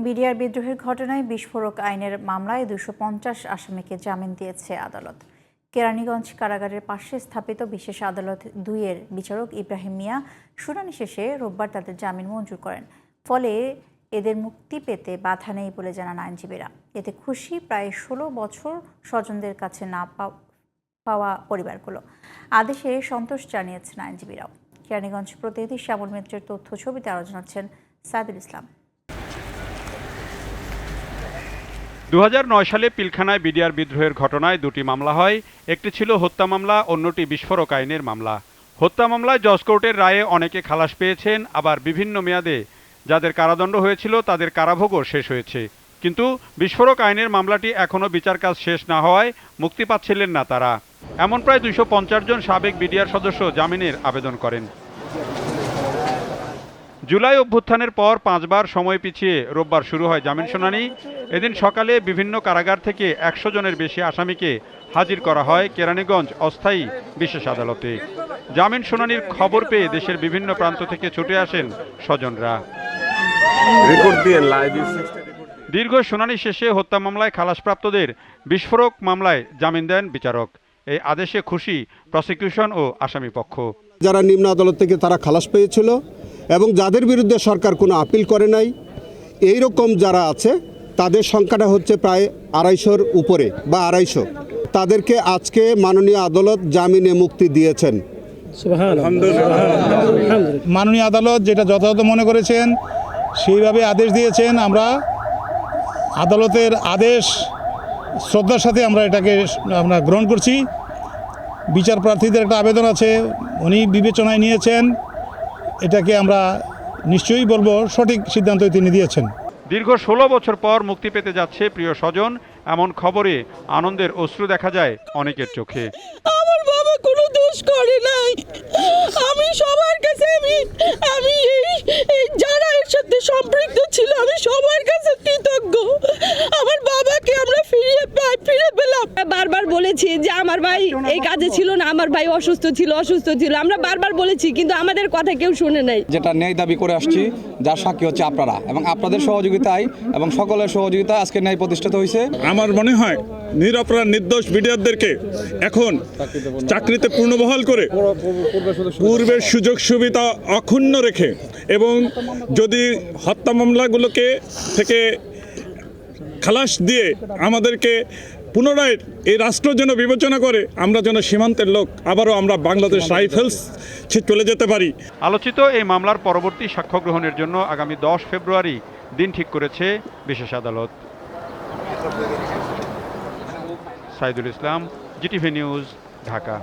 BDR বিদ্রোহের ঘটনায় বিস্ফোরক আইনের মামলায় দুশো পঞ্চাশ আসামিকে জামিন দিয়েছে আদালত। কেরানীগঞ্জ কারাগারের পাশে স্থাপিত বিশেষ আদালত দুইয়ের বিচারক ইব্রাহিম মিয়া শুনানি শেষে রোববার তাদের জামিন মঞ্জুর করেন। ফলে এদের মুক্তি পেতে বাধা নেই বলে জানান আইনজীবীরা। এতে খুশি প্রায় ষোলো বছর স্বজনদের কাছে না পাও- পাওয়া পরিবারগুলো। আদেশে সন্তোষ জানিয়েছেন আইনজীবীরাও। কেরানীগঞ্জ প্রতিনিধি শ্যামল মিত্রের তথ্য ছবিতে জানাচ্ছেন সাইদুল ইসলাম। দু হাজার নয় সালে পিলখানায় বিডিআর বিদ্রোহের ঘটনায় দুটি মামলা হয়। একটি ছিল হত্যা মামলা, অন্যটি বিস্ফোরক আইনের মামলা। হত্যা মামলায় জজ কোর্টের রায়ে অনেকে খালাস পেয়েছেন, আবার বিভিন্ন মেয়াদে যাদের কারাদণ্ড হয়েছিল তাদের কারাভোগও শেষ হয়েছে। কিন্তু বিস্ফোরক আইনের মামলাটি এখনও বিচার কাজ শেষ না হওয়ায় মুক্তি পাচ্ছিলেন না তারা। এমন প্রায় দুইশো জন সাবেক বিডিআর সদস্য জামিনের আবেদন করেন। জুলাই অভ্যুত্থানের পর পাঁচবার সময় পিছিয়ে রোববার শুরু হয় জামিন শুনানি। এদিন সকালে বিভিন্ন কারাগার থেকে একশো জনের বেশি আসামিকে হাজির করা হয় কেরানীগঞ্জ অস্থায়ী বিশেষ আদালতে। জামিন শুনানির খবর পেয়ে দেশের বিভিন্ন প্রান্ত থেকে ছুটে আসেন স্বজনরা। দীর্ঘ শুনানি শেষে হত্যা মামলায় খালাসপ্রাপ্তদের বিস্ফোরক মামলায় জামিন দেন বিচারক। এই আদেশে খুশি প্রসিকিউশন ও আসামি পক্ষ যারা নিম্ন আদালত থেকে তারা খালাস পেয়েছিল এবং যাদের বিরুদ্ধে সরকার কোনো আপিল করে নাই এই রকম যারা আছে তাদের সংখ্যাটা হচ্ছে প্রায় আড়াইশোর উপরে বা আড়াইশো। তাদেরকে আজকে মাননীয় আদালত জামিনে মুক্তি দিয়েছেন। মাননীয় আদালত যেটা যথাযথ মনে করেছেন সেইভাবে আদেশ দিয়েছেন। আমরা আদালতের আদেশ শ্রদ্ধার সাথে আমরা এটাকে আমরা গ্রহণ করছি। বিচার প্রার্থীদের একটা আবেদন আছে উনি বিবেচনায় নিয়েছেন। এটাকে আমরা নিশ্চয়ই বলব সঠিক সিদ্ধান্ত তিনি দিয়েছেন। দীর্ঘ ষোলো বছর পর মুক্তি পেতে যাচ্ছে প্রিয় স্বজন এমন খবরে আনন্দের অশ্রু দেখা যায় অনেকের চোখে। আমার বাবা কোনো দোষ করে নাই। আমি সবার কাছে আমি আমি এই যারা এর সাথে সম্পৃক্ত ছিল আমি সবার বারবার বলেছি যে আমার ভাই এই কাজে ছিল না আমার ভাই অসুস্থ ছিল অসুস্থ ছিল। আমরা বারবার বলেছি কিন্তু আমাদের কথা কেউ শুনে নাই। যেটা ন্যায় দাবি করে আসছি যার সাক্ষী হচ্ছে আপনারা এবং আপনাদের সহযোগিতায় এবং সকলের সহযোগিতায় আজকে ন্যায় প্রতিষ্ঠিত হয়েছে। আমার মনে হয় নিরপরাধ নির্দোষ বিডিআরদেরকে এখন চাকরিতে পূর্ণবহাল করে পূর্বের সুযোগ সুবিধা অক্ষুণ্ণ রেখে এবং যদি হত্যা মামলাগুলোকে থেকে খালাস দিয়ে আমাদেরকে পুনরায় এই রাষ্ট্র যেন বিবেচনা করে, আমরা যেন সীমান্তের লোক, আবারও আমরা বাংলাদেশ রাইফেলস চলে যেতে পারি। আলোচিত এই মামলার পরবর্তী সাক্ষ্য গ্রহণের জন্য আগামী দশ ফেব্রুয়ারি দিন ঠিক করেছে বিশেষ আদালত। Saidul Islam, GTV news, Dhaka.